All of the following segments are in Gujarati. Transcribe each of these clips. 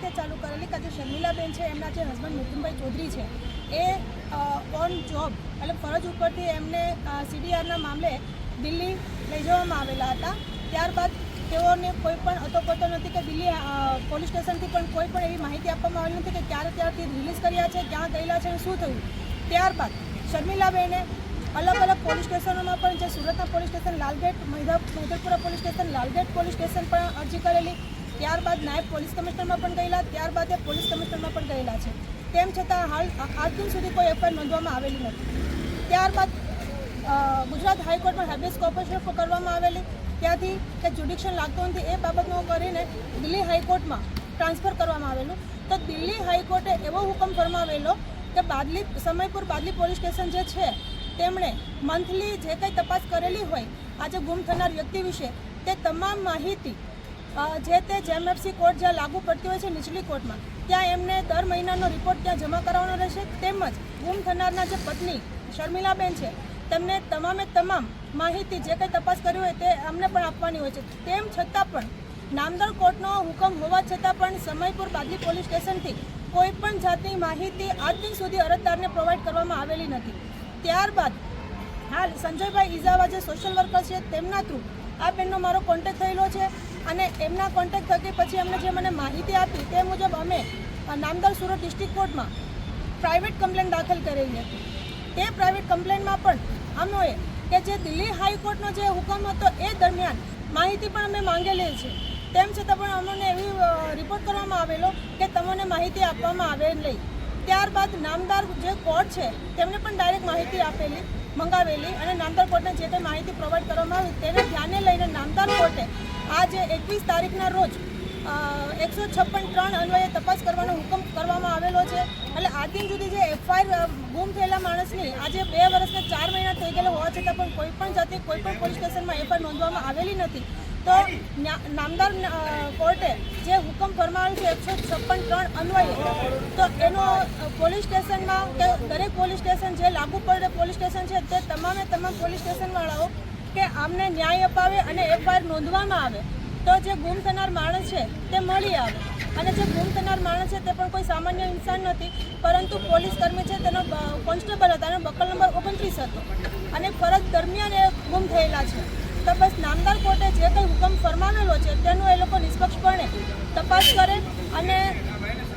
રીતે ચાલુ કરેલી કે જે શર્મિલાબેન છે, એમના જે હસબન્ડ મિથુનભાઈ ચૌધરી છે, એ ઓન જોબ એટલે ફરજ ઉપરથી એમને સીડીઆરના મામલે દિલ્હી લઈ જવામાં આવેલા હતા. ત્યારબાદ તેઓને કોઈ પણ અતોપતો નથી કે દિલ્હી પોલીસ સ્ટેશનથી પણ કોઈ પણ એવી માહિતી આપવામાં આવી નથી કે ક્યારે ત્યારથી રિલીઝ કર્યા છે, ક્યાં ગયેલા છે અને શું થયું. ત્યારબાદ શર્મિલાબેને અલગ અલગ પોલીસ સ્ટેશનોમાં પણ જે સુરતના police station, Lalgate મૈધા Maidharpura police station, Lalgate police station પણ અરજી કરેલી. ત્યારબાદ નાયબ પોલીસ કમિશનરમાં પણ ગયેલા, ત્યારબાદ એ પોલીસ કમિશનરમાં પણ ગયેલા છે. તેમ છતાં હાલ આજ દિન સુધી કોઈ એફઆઈઆર નોંધવામાં આવેલી નથી. ત્યારબાદ ગુજરાત હાઈકોર્ટમાં હેબિયસ કોર્પોરેશન કરવામાં આવેલી. ત્યાંથી કે જ્યુડિક્શન લાગતું નથી, એ બાબતનો કરીને દિલ્હી હાઈકોર્ટમાં ટ્રાન્સફર કરવામાં આવેલું. તો દિલ્હી હાઈકોર્ટે એવો હુકમ ફરમાવેલો કે બાદલી, સમયપુર બાદલી પોલીસ સ્ટેશન જે છે, તેમણે મંથલી જે કંઈ તપાસ કરેલી હોય, આજે ગુમ થનાર વ્યક્તિ વિશે તે તમામ માહિતી જે તે જેએમએફસી કોર્ટ જ્યાં લાગુ પડતી હોય છે નીચલી કોર્ટમાં, ત્યાં એમને દર મહિનાનો રિપોર્ટ ત્યાં જમા કરાવવાનો રહેશે. તેમજ ગુમ થનારના જે પત્ની શર્મિલાબેન છે, તેમને તમામે તમામ માહિતી જે કંઈ તપાસ કરી હોય તે અમને પણ આપવાની હોય છે. તેમ છતાં પણ નામદાર કોર્ટનો હુકમ હોવા છતાં પણ સમયપુર બાદલી પોલીસ સ્ટેશનથી કોઈ પણ જાતની માહિતી આજ દિન સુધી અરજદારને પ્રોવાઈડ કરવામાં આવેલી નથી. ત્યારબાદ હાલ સંજયભાઈ ઇઝાવા જે સોશિયલ વર્કર છે, તેમના થ્રુ આ બેનનો મારો કોન્ટેક્ટ થયેલો છે. અને એમના કોન્ટેક્ટ થકી પછી અમને જે મને માહિતી આપી તે મુજબ અમે નામદાર સુરત ડિસ્ટ્રિક્ટ કોર્ટમાં પ્રાઇવેટ કમ્પ્લેન દાખલ કરેલી હતી. તે પ્રાઇવેટ કમ્પ્લેનમાં પણ અમોએ કે જે દિલ્હી હાઈકોર્ટનો જે હુકમ હતો એ દરમિયાન માહિતી પણ અમે માંગેલી છે. તેમ છતાં પણ અમને એવી રિપોર્ટ કરવામાં આવેલો કે તમને માહિતી આપવામાં આવે નહીં. ત્યારબાદ નામદાર જે કોર્ટ છે, તેમને પણ ડાયરેક્ટ માહિતી આપેલી, મંગાવેલી અને નામદાર કોર્ટને જે કંઈ માહિતી પ્રોવાઈડ કરવામાં આવી તેને ધ્યાને લઈને નામદાર કોર્ટે આજે એકવીસ તારીખના રોજ એકસો છપ્પન ત્રણ અન્વયે તપાસ કરવાનો હુકમ કરવામાં આવેલો છે. એટલે આજ સુધી જે એફઆઈઆર ગુમ થયેલા માણસની આજે બે વર્ષને ચાર મહિના થઈ ગયેલા હોવા છતાં પણ કોઈ પણ જાતે કોઈ પણ પોલીસ સ્ટેશનમાં એફઆઈઆર નોંધવામાં આવેલી નથી. તો નામદાર કોર્ટે જે હુકમ ફરમાવેલ છે એકસો છપ્પન ત્રણ અન્વયે, તો એનો પોલીસ સ્ટેશનમાં કે દરેક પોલીસ સ્ટેશન જે લાગુ પડે પોલીસ સ્ટેશન છે તે તમામે તમામ પોલીસ સ્ટેશનવાળાઓ કે આમને ન્યાય અપાવે અને એફઆઈઆર નોંધવામાં આવે, તો જે ગુમ થનાર માણસ છે તે મળી આવે. અને જે ગુમ થનાર માણસ છે તે પણ કોઈ સામાન્ય ઇન્સાન નથી, પરંતુ પોલીસ કર્મી છે તેનો કોન્સ્ટેબલ હતા અને બકલ નંબર ઓગણત્રીસ હતો. અને ફરજ દરમિયાન એ ગુમ થયેલા છે. તો બસ નામદાર કોર્ટે જે કંઈ હુકમ ફરમાવેલો છે, તેનું એ લોકો નિષ્પક્ષપણે તપાસ કરે અને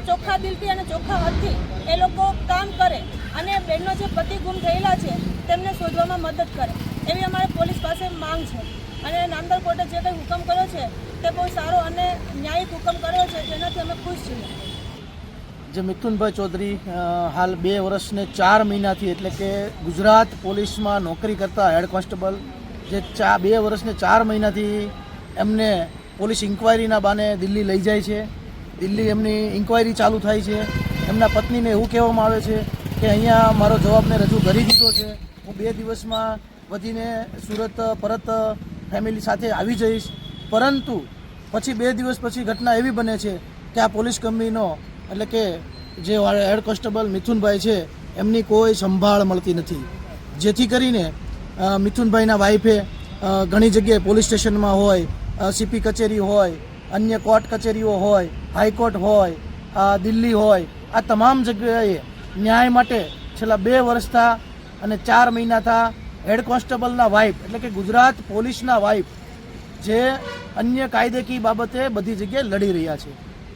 ચોખ્ખા દિલથી અને ચોખ્ખા હાથથી એ લોકો કામ કરે અને બેનનો જે પતિ ગુમ થયેલા છે, તેમને શોધવામાં મદદ કરે. એવી અમારે પોલીસ પાસે માંગ છે. અને નામદાર કોર્ટે જે કંઈ હુકમ કર્યો છે, તે બહુ સારો અને ન્યાયિક હુકમ કર્યો છે, જેનાથી અમે ખુશ છીએ. જે મિથુનભાઈ ચૌધરી હાલ બે વર્ષને ચાર મહિનાથી એટલે કે ગુજરાત પોલીસમાં નોકરી કરતા હેડ કોન્સ્ટેબલ, જે ચા, બે વર્ષને ચાર મહિનાથી એમને પોલીસ ઇન્કવાયરીના બાને દિલ્હી લઈ જાય છે. દિલ્હી એમની ઇન્કવાયરી ચાલુ થાય છે. એમના પત્નીને એવું કહેવામાં આવે છે કે અહીંયા મારો જવાબને રજૂ કરી દીધો છે. હું બે દિવસમાં વધીને સુરત, પરત ફેમિલી સાથે આવી જઈશ. પરંતુ પછી બે દિવસ પછી ઘટના એવી બને છે કે આ પોલીસ કંપનીનો, એટલે કે જે હેડ કોન્સ્ટેબલ મિથુનભાઈ છે, એમની કોઈ સંભાળ મળતી નથી. જેથી કરીને મિથુનભાઈના વાઈફે ઘણી જગ્યાએ પોલીસ સ્ટેશનમાં હોય સીપી કચેરી હોય, અન્ય કોર્ટ કચેરીઓ હોય, હાઈકોર્ટ હોય દિલ્હી હોય, આ તમામ જગ્યાએ ન્યાય માટે છેલ્લા બે વર્ષથી અને ચાર મહિનાથી હેડ કોન્સ્ટેબલના વાઈફ એટલે કે ગુજરાત પોલીસના વાઈફ જે અન્ય કાયદેકીય બાબતે બધી જગ્યાએ લડી રહ્યા છે.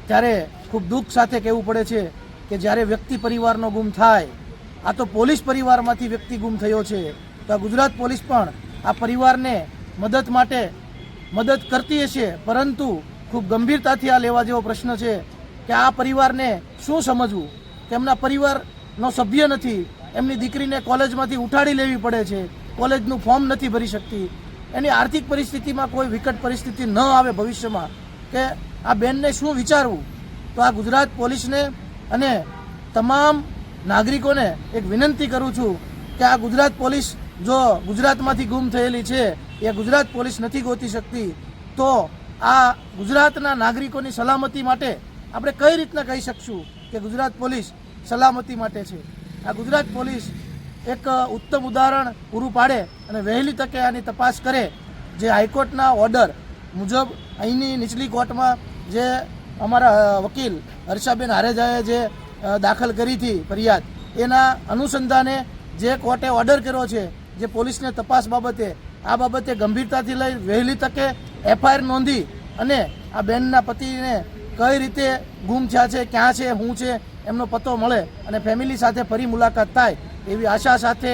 ત્યારે ખૂબ દુઃખ સાથે કહેવું પડે છે કે જ્યારે વ્યક્તિ પરિવારનો ગુમ થાય, આ તો પોલીસ પરિવારમાંથી વ્યક્તિ ગુમ થયો છે, તો આ ગુજરાત પોલીસ પણ આ પરિવારને મદદ માટે મદદ કરતી હશે. પરંતુ ખૂબ ગંભીરતાથી આ લેવા જેવો પ્રશ્ન છે કે આ પરિવારને શું સમજવું? કે એમના પરિવારનો સભ્ય નથી એમની દીકરીને કોલેજમાંથી ઉઠાડી લેવી પડે છે. કોલેજનું ફોર્મ નથી ભરી શકતી. એની આર્થિક પરિસ્થિતિમાં કોઈ વિકટ પરિસ્થિતિ ન આવે ભવિષ્યમાં. કે આ બેનને શું વિચારવું? તો આ ગુજરાત પોલીસને અને તમામ નાગરિકોને એક વિનંતી કરું છું કે આ ગુજરાત પોલીસ જો ગુજરાતમાંથી ગુમ થયેલી છે, એ ગુજરાત પોલીસ નથી ગોતી શકતી, તો આ ગુજરાતના નાગરિકોની સલામતી માટે આપણે કઈ રીતના કહી શકશું કે ગુજરાત પોલીસ સલામતી માટે છે? આ ગુજરાત પોલીસ એક ઉત્તમ ઉદાહરણ પૂરું પાડે અને વહેલી તકે આની તપાસ કરે. જે હાઈકોર્ટના ઓર્ડર મુજબ અહીંની નીચલી કોર્ટમાં જે અમારા વકીલ હર્ષાબેન હારેજાએ જે દાખલ કરી હતી ફરિયાદ, એના અનુસંધાને જે કોર્ટે ઓર્ડર કર્યો છે, જે પોલીસને તપાસ બાબતે, આ બાબતે ગંભીરતાથી લઈ વહેલી તકે એફઆઈઆર નોંધી અને આ બેનના પતિને કઈ રીતે ગુમ થયા છે, ક્યાં છે શું છે એમનો પતો મળે અને ફેમિલી સાથે ફરી મુલાકાત થાય એવી આશા સાથે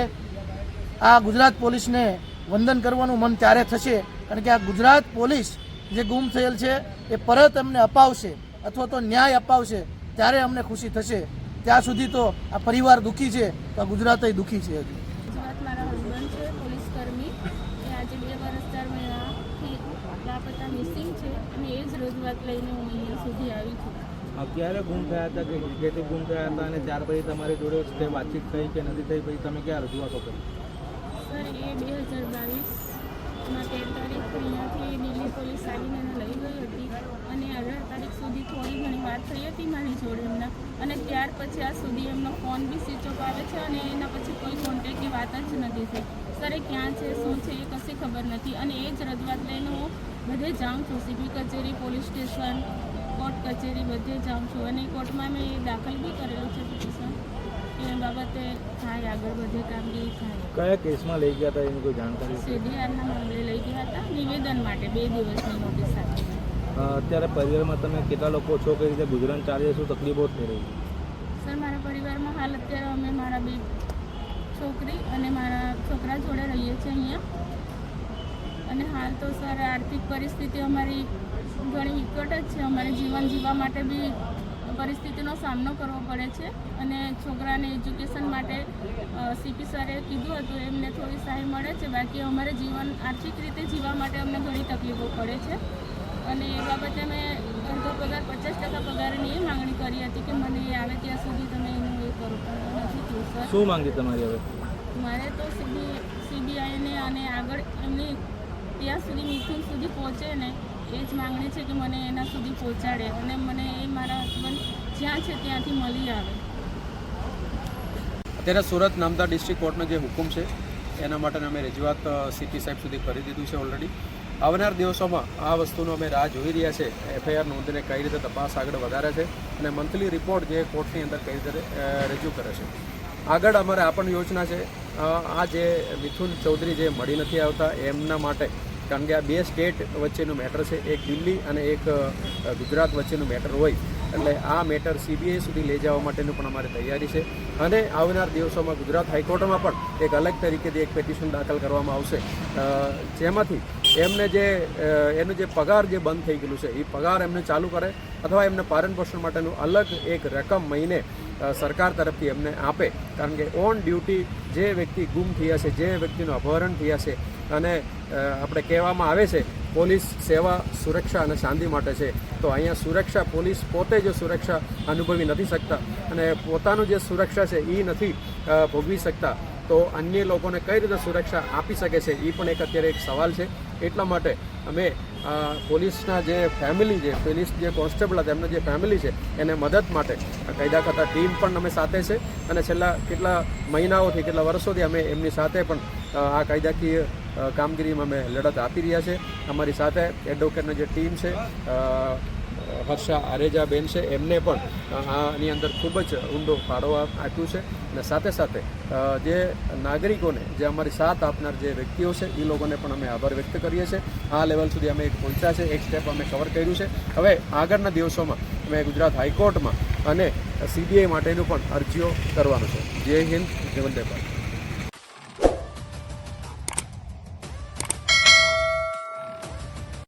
આ ગુજરાત પોલીસને વંદન કરવાનું મન ત્યારે થશે. કારણ કે આ ગુજરાત પોલીસ જે ગુમ થયેલ છે, એ પરત અમને અપાવશે અથવા તો ન્યાય અપાવશે ત્યારે અમને ખુશી થશે. ત્યાં સુધી તો આ પરિવાર દુઃખી છે, તો આ ગુજરાત દુઃખી છે હજી. લાપતા મિસિંગ છે અને એ જ રજૂઆત લઈને હું અહીંયા સુધી ક્યારે ગુમ થયા હતા કે ક્રિકેટથી ગુમ થયા હતા અને ત્યાર પછી તમારી જોડે કંઈ વાતચીત થઈ કે નથી થઈ, પછી તમે ક્યાં રજૂઆતો કરી સર, એ બે હજાર બાવીસમાં તેર તારીખ અહીંયાથી દિલ્હી પોલીસ આવીને એને લઈ ગઈ હતી અને અઢાર તારીખ સુધી થોડી ઘણી વાત થઈ હતી મારી જોડે એમના. અને ત્યાર પછી આ સુધી એમનો ફોન બી સ્વિચ ઓફ આવે છે અને એના પછી કોઈ કોન્ટેક્ટની વાત જ નથી થઈ. સર, એ ક્યાં છે, શું છે, એ કશી ખબર નથી. અને એ જ રજૂઆત લઈને હું બધે જાઉં છું. સીબી કચેરી, પોલીસ સ્ટેશન કોર્ટ કચેરી બધે જાઉં છું. અને કોર્ટમાં મેં દાખલ બી કરેલું છે પિટિશન એ બાબતે થાય આગળ બધે કામગીરી થાય. કયા કેસમાં લઈ ગયા હતા એની કોઈ જાણકારી? સીડીઆરના મામલે લઈ ગયા હતા. નિવેદન માટે બે દિવસની નોટિસ આપી. અત્યારે પરિવારમાં તમે કેટલા લોકો છો કઈ રીતે ગુજરાન ચાલી છે શું તકલીફો થઈ રહી છે? સર મારા પરિવારમાં હાલ અત્યારે અમે મારા બે છોકરી અને મારા છોકરા જોડે રહીએ છીએ અહીંયા. અને હાલ તો સર આર્થિક પરિસ્થિતિ અમારી ઘણી વિકટ જ છે. અમારે જીવન જીવવા માટે બી પરિસ્થિતિનો સામનો કરવો પડે છે. અને છોકરાને એજ્યુકેશન માટે સીપી સરે કીધું હતું એમને થોડી સહાય મળે છે. બાકી અમારે જીવન આર્થિક રીતે જીવવા માટે અમને ઘણી તકલીફો પડે છે. અને એ બાબતે મેં અડધો પગાર પચાસ ટકા પગારની એ માંગણી કરી હતી કે મને એ આવે ત્યાં સુધી તમે એનું એ કરો. પણ નથી થયું સર. શું માંગી તમારી હવે? મારે તો સીબી સીબીઆઈને અને આગળ એમની ત્યાં સુધી મિથુન સુધી પહોંચે ને એ જ માંગણી છે કે મને એના સુધી પહોંચાડે અને મને એ મારા હસબન્ડ જ્યાં છે ત્યાંથી મળી આવે. અત્યારે સુરત નામદાર ડિસ્ટ્રિક્ટ કોર્ટનો જે હુકમ છે, એના માટે અમે રજૂઆત સીપી સાહેબ સુધી કરી દીધું છે ઓલરેડી આવનાર દિવસોમાં આ વસ્તુનો અમે રાહ જોઈ રહ્યા છે. એફઆઈઆર નોંધીને કઈ રીતે તપાસ આગળ વધારે છે અને મંથલી રિપોર્ટ જે કોર્ટની અંદર કઈ રીતે રજૂ કરે છે. આગળ અમારે આ પણ યોજના છે આ જે મિથુન ચૌધરી જે મળી નથી આવતા, એમના માટે, કારણ કે આ બે સ્ટેટ વચ્ચેનું મેટર છે, એક દિલ્હી અને એક ગુજરાત વચ્ચેનું મેટર હોય. એટલે આ મેટર સીબીઆઈ સુધી લઈ જવા માટેનું પણ અમારે તૈયારી છે. અને આવનાર દિવસોમાં ગુજરાત હાઈકોર્ટમાં પણ એક અલગ તરીકેથી એક પેટિશન દાખલ કરવામાં આવશે. જેમાંથી એમને જે એનું જે પગાર જે બંધ થઈ ગયેલું છે, એ પગાર એમને ચાલુ કરે અથવા એમને પાલન પોષણ માટેનું અલગ એક રકમ મહિને સરકાર તરફથી એમને આપે. કારણ કે ઓન ડ્યુટી જે વ્યક્તિ ગુમ થયા છે, જે વ્યક્તિનું અપહરણ થયા છે અને આપણે કહેવામાં આવે છે, પોલીસ સેવા, સુરક્ષા અને શાંતિ માટે છે. તો અહીંયા સુરક્ષા પોલીસ પોતે જો સુરક્ષા અનુભવી નથી શકતા અને પોતાનું જે સુરક્ષા છે એ નથી ભોગવી શકતા. તો અન્ય લોકોને કઈ રીતે સુરક્ષા આપી શકે છે એ પણ એક અત્યારે એક સવાલ છે. એટલા માટે અમે પોલીસના જે ફેમિલી છે, પોલીસ જે કોન્સ્ટેબલ હતા, એમના જે ફેમિલી છે, એને મદદ માટે કાયદા ખાતા ટીમ પણ અમે સાથે છે અને છેલ્લા કેટલા મહિનાઓથી, કેટલા વર્ષોથી અમે એમની સાથે પણ આ કાયદાકીય કામગીરીમાં અમે લડત આપી રહ્યા છે. અમારી સાથે એડવોકેટની જે ટીમ છે હર્ષા આરેજા બેન છે. એમને પણ આની અંદર ખૂબ જ ઊંડો ફાળો આપ્યો આપ્યું છે. અને સાથે સાથે જે નાગરિકોને, જે અમારી સાથ આપનાર જે વ્યક્તિઓ છે, એ લોકોને પણ અમે આભાર વ્યક્ત કરીએ છીએ. આ લેવલ સુધી અમે એક પહોંચ્યા છે. એક સ્ટેપ અમે કવર કર્યું છે. હવે આગળના દિવસોમાં અમે ગુજરાત હાઈકોર્ટમાં અને સીબીઆઈ માટેનું પણ અરજીઓ કરવાનું છે. જય હિન્દ, જય વંદે ભારત.